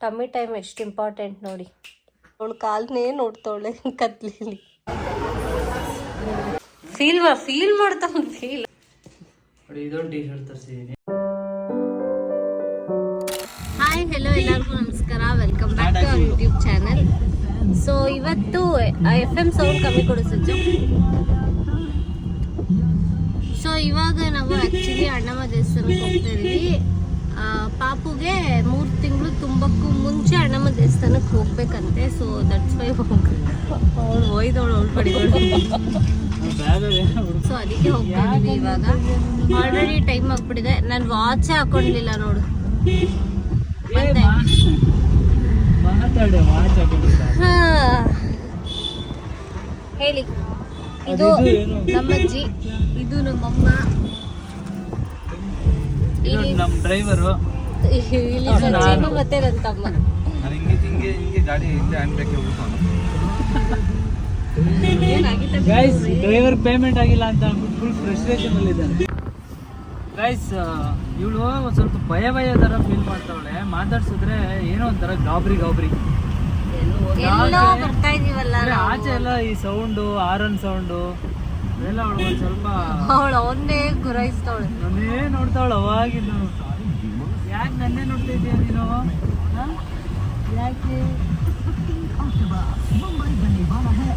Tummy time ಎಷ್ಟು important ನೋಡಿ. ಅವಳು ಕಾಲ್ನೇ ನೋಡ್ತಾವಳೆ ಕತ್ಲಿಲಿ. ಫೀಲ್ ಫೀಲ್ ಮಾಡ್ತಾ ಫೀಲ್ ಇದೊಂದು ಟೀ ಶರ್ಟ್ ತರಿಸಿದ್ದೀನಿ ಹಾಯ್ ಹೆಲೋ ಎಲ್ಲರಿಗೂ ನಮಸ್ಕಾರ. Welcome back to our YouTube channel so ಇವತ್ತು ಎಫ್ ಎಂ ಸೌಂಡ್ ಕಮ್ಮಿ ಕೊಡಿಸುತ್ತೆ ಸೊ ಇವಾಗ ನಾವು ಆ್ಯಕ್ಚುಲಿ ಅಣ್ಣಮ್ಮ ದೇವಸ್ಥಾನಕ್ಕೆ ಹೋಗ್ತಾ ಇದೀವಿ ಆ, ಪಾಪುಗೆ ಮೂರು ತಿಂಗಳು ತುಂಬಕ್ಕೂ ಮುಂಚೆ ಅಣ್ಣಮ್ಮ ದೇವಸ್ಥಾನಕ್ಕೆ ಹೋಗ್ಬೇಕಂತೆ ಸೊ ದಟ್ಸ್ ವೈ ಹೋಗ್ ಅವ್ಳು ಒಯ್ದವಳು ಅವಳು ಪಡಿಗಳು ಸೊ ಅದಕ್ಕೆ ಹೋಗ್ತಾ ಇದೀವಿ ಇವಾಗ. ಆಲ್ರೆಡಿ ಟೈಮ್ ಆಗ್ಬಿಟ್ಟಿದೆ. ನಾನು ವಾಚೇ ಹಾಕೊಂಡಿಲ್ಲ ನೋಡು. ಹಾ. ಹೇಳಿ. ಇದು ನಮ್ಮಜ್ಜಿ ಇದು ನಮ್ಮಮ್ಮ. ಇಲ್ಲಿ ನಮ್ಮ ಡ್ರೈವರು ಇಲ್ಲಿ ನಾನು. ಮತ್ತೆ ನನ್ನ ತಮ್ಮ. ನಾನು ಹಿಂಗೆ ಹಿಂಗೆ ಹಿಂಗೆ ಗಾಡಿ ಹಿಂದೆ hand brake guys driver payment ಆಗಿಲ್ಲ ಅಂತ ಅಂದ್ಬಿಟ್ಟು ಫುಲ್ ಫ್ರಸ್ಟ್ರೇಷನ್ ಅಲ್ಲಿ ಇದ್ದಾನೆ ಗೈಸ್ ಇವಳು ಒಂದು ಸ್ವಲ್ಪ ಭಯ ಭಯ ತರ ಫೀಲ್ ಮಾಡ್ತಾವಳೆ. ಮಾತಾಡ್ಸಿದ್ರೆ ಏನೋ ಒಂಥರ ಗಾಬರಿ ಗಾಬರಿ. ಆಚೆ ಎಲ್ಲ ಈ ಸೌಂಡು ಆರನ್ ಸೌಂಡು ಅವಳು ಒಂದೇ ಗುರಾಯಿಸ್ತಾವಳೆ ನನ್ನೇ ನೋಡ್ತಾವಳ ಅವಾಗಿಂದ. ಯಾಕೆ ನನ್ನೇ ನೋಡ್ತಾ ಇದೀಯ ನೀನು? ಯಾಕೆ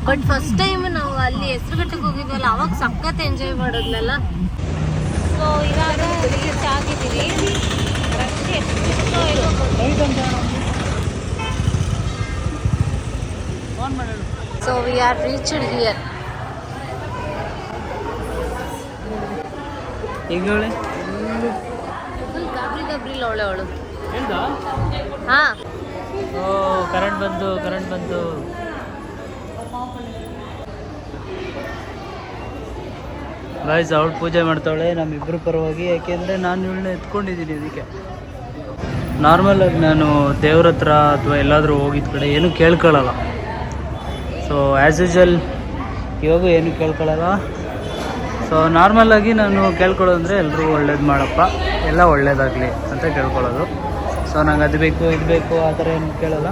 ಬಟ್ ಫಸ್ಟ್ ಟೈಮ್ ನಾವು ಅಲ್ಲಿ ಹೆಸರುಗಟ್ಟಕ್ಕೆ ಹೋಗಿದ್ವಲ್ಲ ಅವಾಗ ಸಖತ್ ಎಂಜಾಯ್ ಮಾಡಿದ್ಲಲ್ಲ ಸೊ ಇವಾಗ ರೀಚ್ ಆಗಿದ್ದೀವಿ rush ಮಾಡೋಳು so we are reached here ಈಗ ಹೇಳಿ ಫುಲ್ ಗಾಬರಿ ಅವಳೆ ಹಾ. ಓ ಕರೆಂಟ್ ಬಂತು ಕರೆಂಟ್ ಬಂತು. ಗಾಯ್ಸ್ ಅವಳು ಪೂಜೆ ಮಾಡ್ತಾವಳೆ ನಮ್ಮಿಬ್ಬರ ಪರವಾಗಿ ಯಾಕೆಂದರೆ ನಾನು ಇವಳನ್ನ ಎತ್ಕೊಂಡಿದ್ದೀನಿ ಅದಕ್ಕೆ ನಾರ್ಮಲಾಗಿ ನಾನು ದೇವ್ರ ಹತ್ರ ಅಥವಾ ಎಲ್ಲಾದರೂ ಹೋಗಿದ್ದ ಕಡೆ ಏನು ಕೇಳ್ಕೊಳ್ಳಲ್ಲ ಸೊ ಆ್ಯಸ್ ಯೂಶಲ್ ಇವಾಗೂ ಏನು ಕೇಳ್ಕೊಳ್ಳಲ್ಲ ಸೊ ನಾರ್ಮಲ್ ಆಗಿ ನಾನು ಕೇಳ್ಕೊಳ್ಳೋದಂದರೆ ಎಲ್ಲರೂ ಒಳ್ಳೇದು ಮಾಡಪ್ಪ. ಎಲ್ಲ ಒಳ್ಳೇದಾಗಲಿ ಅಂತ ಕೇಳ್ಕೊಳ್ಳೋದು. ಸೊ ನಂಗೆ ಅದು ಬೇಕು, ಇದು ಬೇಕು, ಆ ಥರ ಏನು ಕೇಳಲ್ಲ.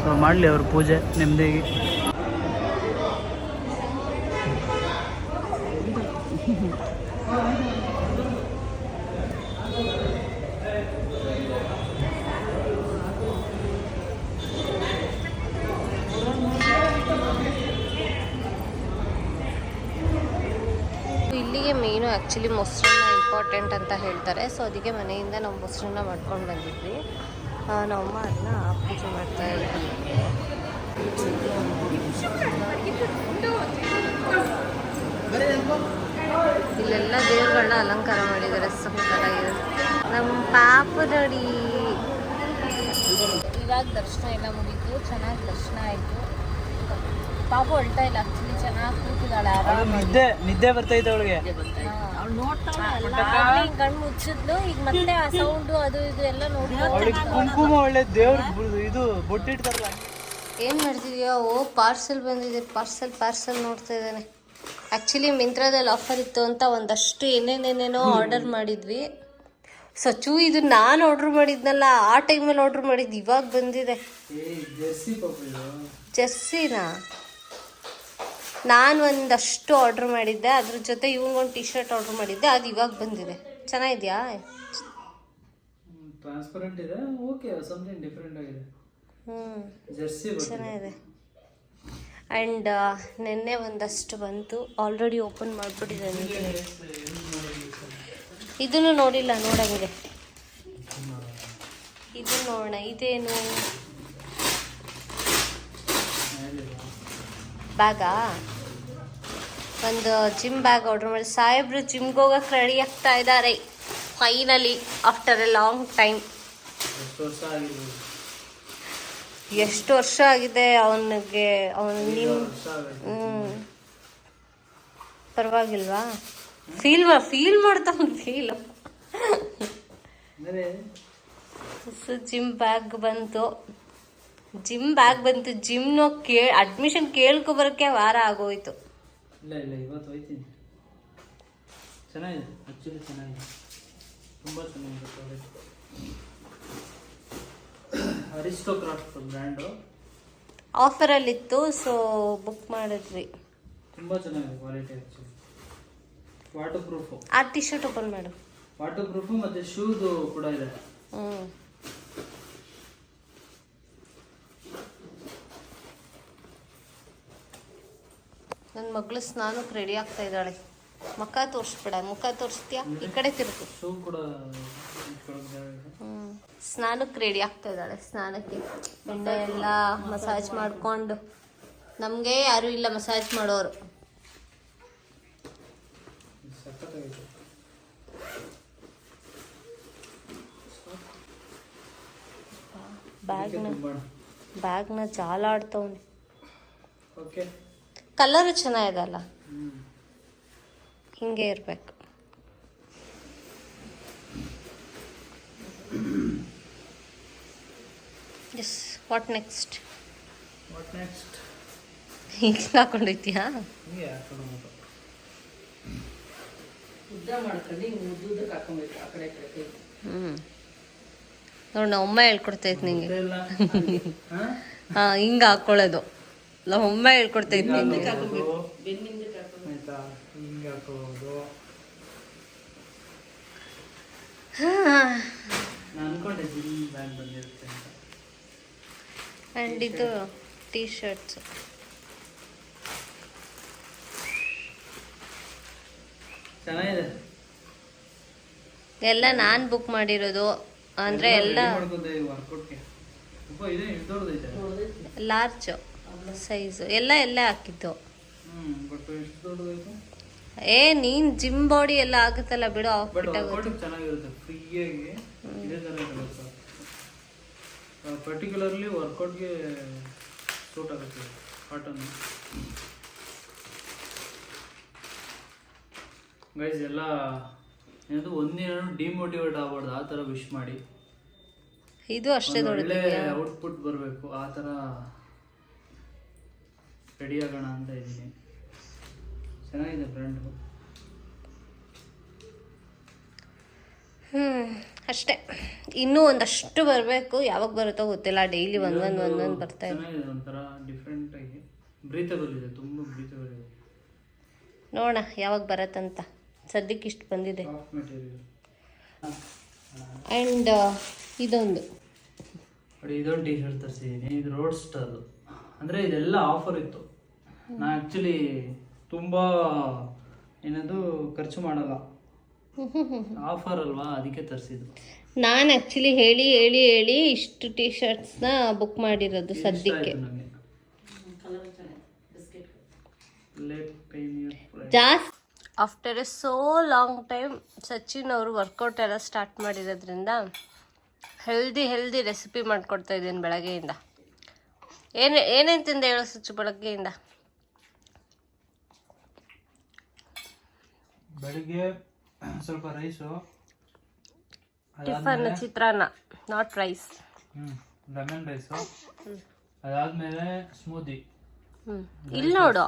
ಸೊ ಮಾಡಲಿ ಅವ್ರ ಪೂಜೆ ನೆಮ್ಮದಿಗೆ ಆ್ಯಕ್ಚುಲಿ ಮೊಸರನ್ನ ಇಂಪಾರ್ಟೆಂಟ್ ಅಂತ ಹೇಳ್ತಾರೆ. ಸೊ ಅದಕ್ಕೆ ಮನೆಯಿಂದ ನಾವು ಮೊಸರನ್ನ ಮಾಡ್ಕೊಂಡು ಬಂದಿದ್ವಿ. ನಮ್ಮಮ್ಮ ಅದನ್ನ ಪೂಜೆ ಮಾಡ್ತಾ ಇದ್ವಿ. ಇಲ್ಲೆಲ್ಲ ದೇವ್ರಗಳನ್ನ ಅಲಂಕಾರ ಮಾಡಿದ್ದಾರೆ. ಸಕ್ಕತ್ತಾಗಿದೆ ನಮ್ಮ ಪಾಪದಡಿ. ನೋಡಿ ಇವಾಗ ದರ್ಶನ ಎಲ್ಲ ಮುಗೀತು. ಚೆನ್ನಾಗಿ ದರ್ಶನ ಆಯಿತು. ಪಾಪ ಹೊಳ್ತಾ ಇಲ್ಲ. ಆಕ್ಚುಲಿ ಚೆನ್ನಾಗಿ ಕೂತಿದ್ದಾಳೆ. ನಿದ್ದೆ ನಿದ್ದೆ ಬರ್ತೈತೆ ಅವಳಿಗೆ. ಕಣ್ಣು ಮುಚ್ಚಿದ್ಲು ಈಗ ಮತ್ತೆ ಆ ಸೌಂಡು ಅದು ಇದು ಎಲ್ಲ ನೋಡ್ಕೊಂಡು ಕುಂಕುಮ ಒಳ್ಳೆ ದೇವ್ರ ಇದು ಬೊಟ್ಟಿಡ್ತಾರಲ್ಲ. ಏನು ಮಾಡ್ತಿದ್ಯಾ? ಓ ಪಾರ್ಸೆಲ್ ಬಂದಿದೆ ಪಾರ್ಸೆಲ್ ಪಾರ್ಸೆಲ್ ನೋಡ್ತಾ ಇದ್ದಾನೆ. ಆ್ಯಕ್ಚುಲಿ ಮಿಂತ್ರಾದಲ್ಲಿ ಆಫರ್ ಇತ್ತು ಅಂತ ಒಂದಷ್ಟು ಏನೇನೇನೇನೋ ಆರ್ಡರ್ ಮಾಡಿದ್ವಿ. ಸಚು ಇದು ನಾನು ಆರ್ಡ್ರ್ ಮಾಡಿದ್ನಲ್ಲ ಆ ಟೈಮಲ್ಲಿ ಆರ್ಡ್ರ್ ಮಾಡಿದ್ದು ಇವಾಗ ಬಂದಿದೆ. ಜರ್ಸಿ ಪಾಪು ಜರ್ಸಿನಾ? ನಾನು ಒಂದಷ್ಟು ಆರ್ಡ್ರ್ ಮಾಡಿದ್ದೆ. ಅದ್ರ ಜೊತೆ ಇವಂಗೊಂದು ಟಿ ಶರ್ಟ್ ಆರ್ಡ್ರ್ ಮಾಡಿದ್ದೆ. ಅದು ಇವಾಗ ಬಂದಿದೆ. ಚೆನ್ನಾಗಿದೆಯಾ? ಟ್ರಾನ್ಸ್ಪರೆಂಟ್ ಇದೆ. ಓಕೆ ಸಮಥಿಂಗ್ ಡಿಫರೆಂಟ್ ಆಗಿದೆ. ಹ್ಞೂ ಜರ್ಸಿ ಚೆನ್ನಾಗಿದೆ. ಆ್ಯಂಡ್ ನಿನ್ನೆ ಒಂದಷ್ಟು ಬಂತು. ಆಲ್ರೆಡಿ ಓಪನ್ ಮಾಡಿಬಿಟ್ಟಿದ್ದಾನೆ ಇದನ್ನು ನೋಡಿಲ್ಲ ನೋಡಂಗೆ. ಇದು ನೋಡೋಣ. ಇದೇನು? ಬ್ಯಾಗಾ ಒಂದು ಜಿಮ್ ಬ್ಯಾಗ್ ಆರ್ಡರ್ ಮಾಡಿ. ಸಾಹೇಬ್ರು ಜಿಮ್ಗೆ ಹೋಗಕ್ಕೆ ರೆಡಿ ಆಗ್ತಾ ಇದ್ದಾರೆ finally after a long time ಎಷ್ಟು ವರ್ಷ ಆಗಿದೆ? ಅವನಿಗೆ ಅವನು ನಿಮ್ಮ ಹ್ಮ್. ಪರವಾಗಿಲ್ವಾ? ಫೀಲ್ ಫೀಲ್ ಮಾಡ್ತಾ ಫೀಲ್ ಜಿಮ್ ಬ್ಯಾಗ್ ಬಂತು. ಜಿಮ್ ಬ್ಯಾಗ್ ಬಂತು ಜಿಮ್ ಕೇ ಅಡ್ಮಿಷನ್ ಕೇಳ್ಕೊ ಬರೋಕ್ಕೆ ವಾರ ಆಗೋಯ್ತು. ಇಲ್ಲ ಇಲ್ಲ ಇವತ್ತು ಹೋಯ್ತೀನಿ. ಚೆನ್ನಾಗಿದೆ ಆ್ಯಕ್ಚುಲಿ ಚೆನ್ನಾಗಿದೆ. ತುಂಬ ಚೆನ್ನಾಗಿದೆ ಅರಿಸ್ಟೋಕ್ರಾಫ್ಟ್ ಬ್ರ್ಯಾಂಡು ಆಫರಲ್ಲಿತ್ತು ಸೊ ಬುಕ್ ಮಾಡಿದ್ವಿ. ತುಂಬ ಚೆನ್ನಾಗಿದೆ ಕ್ವಾಲಿಟಿ ಆ್ಯಕ್ಚುಲಿ ವಾಟರ್ ಪ್ರೂಫು ಆ ಟಿ ಶರ್ಟ್ ಓಪನ್ ಮಾಡು. ವಾಟರ್ ಪ್ರೂಫು ಮತ್ತು ಶೂದು ಕೂಡ ಇದೆ. ಹ್ಞೂ ಮಗಳು ಸ್ನಾನಕ್ಕೆ ರೆಡಿ ಆಗ್ತಾ ಇದ್ದಾಳೆ. ಮುಖ ತೋರಿಸ್ಬಿಡ ಮುಖ ತೋರಿಸ್ತೀಯಾ? ಈ ಕಡೆ ತಿರುಗು. ಹ್ಮ್. ಸ್ನಾನಕ್ಕೆ ರೆಡಿ ಆಗ್ತಾ ಇದ್ದಾಳೆ ಸ್ನಾನಕ್ಕೆ. ಎಣ್ಣೆ ಎಲ್ಲ ಮಸಾಜ್ ಮಾಡಿಕೊಂಡು. ನಮಗೆ ಯಾರು ಇಲ್ಲ ಮಸಾಜ್ ಮಾಡೋರು. ಬ್ಯಾಗ್ನ ಬ್ಯಾಗ್ನ ಜಾಲಾಡ್ತವ್ನೆ. ಓಕೆ. ಕಲರು ಚೆನ್ನಾಗಿದಲ್ಲ. ಹ್ಞೂ ಹಿಂಗೆ ಇರಬೇಕು. Yes what next what next ಹಿಂಗೆ ಹಾಕೊಂಡಿದ್ಯಾ? ಹಿಂಗೆ ಹಾಕೊಂಡು ಉದ್ದ ಮಾಡ್ಕೊಂಡು ಹಿಂಗೆ ಉದ್ದುದಕ್ಕೆ ಹಾಕೊಬೇಕು ಆ ಕಡೆ ಈ ಕಡೆ ಕೈ. ಹ್ಞೂ ನೋಡಿ ನಮ್ಮ ಅಮ್ಮ ಹೇಳ್ಕೊಡ್ತೈತೆ ನಿಂಗೆ. ಹಾ ಹಾಂ? ಹಾಂ ಹಿಂಗೆ ಹಾಕೊಳ್ಳೋದು. ನಮ್ಮ ಅಮ್ಮ ಹೇಳ್ಕೊಡ್ತಾ ಇದ್ದೀನಿ ಆ್ಯಂಡ್ ಇದು ಟೀ ಶರ್ಟ್ಸ್ ಎಲ್ಲ ನಾನು ಬುಕ್ ಮಾಡಿರೋದು. ಅಂದರೆ ಎಲ್ಲ ಲಾರ್ಜ್ ಸೈಜು ಎಲ್ಲ ಎಲ್ಲ ಹಾಕಿದ್ದು. ಏ ನೀನ್ ಜಿಮ್ ಬಾಡಿ ಎಲ್ಲ ಆಗುತ್ತಲ್ಲ ಬಿಡು ಆಫ್ ಪರ್ಟಿಕ್ಯುಲರ್ಲಿ ವರ್ಕೌಟ್ಗೆ ಸೂಟ್ ಆಗುತ್ತೆ ಕಾಟನ್ ಗೈಸ್ ಎಲ್ಲ ಏನದು ಒಂದಿನ ಡಿಮೋಟಿವೇಟ್ ಆಗ್ಬಾರ್ದು ಆ ಥರ ವಿಶ್ ಮಾಡಿ. ಇದು ಅಷ್ಟೇ ದೊಡ್ಡ ಒಳ್ಳೆ ಔಟ್ಪುಟ್ ಬರಬೇಕು ಆ ಥರ ರೆಡಿ ಆಗೋಣ ಅಂತ ಇದ್ದೀನಿ. ಚೆನ್ನಾಗಿದೆ ಬ್ರ್ಯಾಂಡು ಹ್ಞೂ ಅಷ್ಟೇ. ಇನ್ನೂ ಒಂದಷ್ಟು ಬರಬೇಕು. ಯಾವಾಗ ಬರುತ್ತೋ ಗೊತ್ತಿಲ್ಲ. ಡೈಲಿ ಒಂದೊಂದು ಒಂದೊಂದು ಬರ್ತಾ ಇದೆ. ಚೆನ್ನಾಗಿದೆ ಒಂಥರ ಡಿಫ್ರೆಂಟ್ ಆಗಿ. ಬ್ರೀತಬಲ್ ಇದೆ ತುಂಬ ಬ್ರೀತಬಲ್ ಇದೆ. ನೋಡೋಣ ಯಾವಾಗ ಬರತ್ತಂತ. ಸದ್ಯಕ್ಕೆ ಇಷ್ಟು ಬಂದಿದೆ. ಸಾಫ್ಟ್ ಮೆಟೀರಿಯಲ್ ಆ್ಯಂಡ್ ಇದೊಂದು. ಇದೊಂದು ಟೀ ಶರ್ಟ್ ತರಿಸಿದ್ದೀನಿ ಇದು ರೋಡ್ ಸ್ಟಾರ್ ಅಂದರೆ ಇದೆಲ್ಲ ಆಫರ್ ಇತ್ತು. ನಾ ಆ್ಯಕ್ಚುಲಿ ತುಂಬ ಏನದು ಖರ್ಚು ಮಾಡಲ್ಲ. ಆಫರ್ ಅಲ್ವಾ ಅದಕ್ಕೆ ತರಿಸಿದ್ದು. ನಾನು ಆ್ಯಕ್ಚುಲಿ ಹೇಳಿ ಹೇಳಿ ಹೇಳಿ ಇಷ್ಟು ಟಿ ಶರ್ಟ್ಸ್ನ ಬುಕ್ ಮಾಡಿರೋದು ಸದ್ಯಕ್ಕೆ. ಜಾಸ್ತಿ after a so long time Sachin ಅವರು ವರ್ಕೌಟ್ ಎಲ್ಲ ಸ್ಟಾರ್ಟ್ ಮಾಡಿರೋದ್ರಿಂದ ಹೆಲ್ದಿ ಹೆಲ್ದಿ ರೆಸಿಪಿ ಮಾಡ್ಕೊಡ್ತಾ ಇದ್ದೀನಿ ಬೆಳಗ್ಗೆಯಿಂದ. ಏನು ಏನೇನು ತಿಂದೆ ಹೇಳು ಸುಚ್ಚು ಬೆಳಗ್ಗೆಯಿಂದ? ಬೆಳಿಗ್ಗೆ ಸ್ವಲ್ಪ rice tiffin chitranna not rice lemon rice ಅದಾದಮೇಲೆ ಸ್ಮೂದಿ ಇಲ್ಲ ಇಲ್ಲಿ ನೋಡು.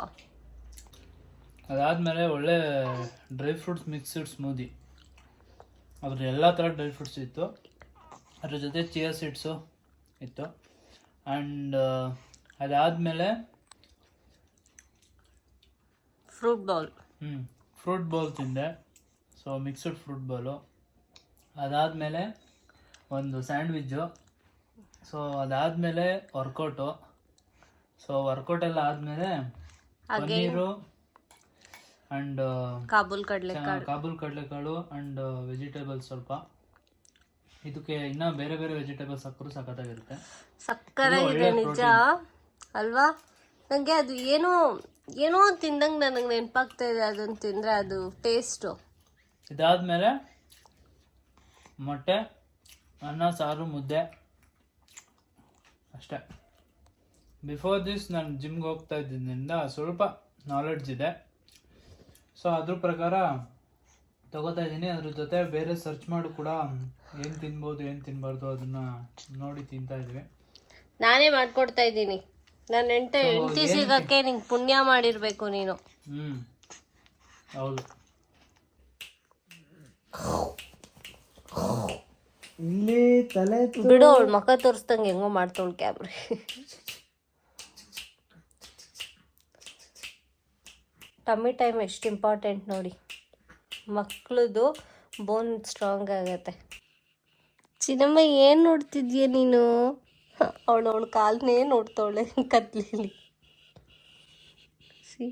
ಅದಾದಮೇಲೆ ಒಳ್ಳೆ ಡ್ರೈ ಫ್ರೂಟ್ಸ್ ಮಿಕ್ಸ್ಡ್ ಸ್ಮೂದಿ ಅದ್ರ ಎಲ್ಲ ಥರ ಡ್ರೈ ಫ್ರೂಟ್ಸ್ ಇತ್ತು. ಅದ್ರ ಜೊತೆ ಚಿಯರ್ ಸೀಡ್ಸು ಇತ್ತು. ಆ್ಯಂಡ್ ಅದಾದಮೇಲೆ ಫ್ರೂಟ್ ಬಾಲ್ ಹ್ಞೂ ಫ್ರೂಟ್ ಬಾಲ್ ತಿಂದೆ. ಸೊ ಮಿಕ್ಸಡ್ ಫ್ರೂಟ್ ಬಾಲು ಅದಾದಮೇಲೆ ಒಂದು ಸ್ಯಾಂಡ್ವಿಚ್ಚು ಸೊ ಅದಾದಮೇಲೆ ವರ್ಕೌಟು ಸೊ ವರ್ಕೌಟ್ ಎಲ್ಲ ಆದಮೇಲೆ ಪನ್ನೀರು ಆ್ಯಂಡ್ ಕಾಬೂಲ್ ಕಡಲೆ ಕಾಬೂಲ್ ಕಡಲೆಕಾಳು ಆ್ಯಂಡ್ ವೆಜಿಟೇಬಲ್ಸ್ ಸ್ವಲ್ಪ. ಇದಕ್ಕೆ ಇನ್ನ ಬೇರೆ ಬೇರೆ ವೆಜಿಟೇಬಲ್ಸ್ ಹಾಕಿದ್ರು ಸಖತ್ತಾಗಿರುತ್ತೆ. ಸಕ್ಕತ್ತಾಗಿದೆ ನಿಜ. ಅಲ್ವಾ? ನನಗೆ ಅದು ಏನೋ ಏನೋ ತಿಂದಂಗೆ ನನಗೆ ನೆನಪಾಗ್ತಾ ಇದೆ ಅದನ್ನು ತಿಂದರೆ ಅದು ಟೇಸ್ಟು ಇದಾದಮೇಲೆ ಮೊಟ್ಟೆ ಅನ್ನ ಸಾರು ಮುದ್ದೆ. ಅಷ್ಟೇ. ಬಿಫೋರ್ ದಿಸ್ ನಾನು ಜಿಮ್ಗೆ ಹೋಗ್ತಾ ಇದ್ದಿದ್ದರಿಂದ ಸ್ವಲ್ಪ ನಾಲೆಡ್ಜ್ ಇದೆ. ಸೊ ಅದ್ರ ಪ್ರಕಾರ ತಗೋತಾ ಇದ್ದೀನಿ. ಅದ್ರ ಜೊತೆ ಬೇರೆ ಸರ್ಚ್ ಮಾಡಿ ಕೂಡ. ಏನು ತಿನ್ಬೋದು ಏನು ತಿನ್ಬಾರ್ದು ಅದನ್ನ ನೋಡಿ ತಿಂತಾ ಇದ್ವಿ. ನಾನೇ ಮಾಡ್ಕೊಡ್ತಾ ಇದ್ದೀನಿ. ನನ್ನ ಹೆಂಡತಿ ಎಂಟಿ ಹೆಂಡತಿ ಸಿಗಕ್ಕೆ ನಿಂಗೆ ಪುಣ್ಯ ಮಾಡಿರ್ಬೇಕು ನೀನು. ಹ್ಞೂ ಹೌದು. ಇಲ್ಲಿ ತಲೆ ಬಿಡು ಅವಳು ಮುಖ ತೋರಿಸ್ದಂಗೆ ಹೆಂಗೋ ಮಾಡ್ತಾವಳು ಕ್ಯಾಮ್ರಿ ಟಮ್ಮಿ ಟೈಮ್ ಎಷ್ಟು ಇಂಪಾರ್ಟೆಂಟ್ ನೋಡಿ. ಮಕ್ಳದು ಬೋನ್ ಸ್ಟ್ರಾಂಗ್ ಆಗತ್ತೆ. ಚಿನ್ನಮ್ಮ ಏನು ನೋಡ್ತಿದ್ಯ ನೀನು? ಅವಳು ಅವಳು ಕಾಲನ್ನೇ ನೋಡ್ತಾವಳೆ ಕತ್ಲಲ್ಲಿ ಸಿ.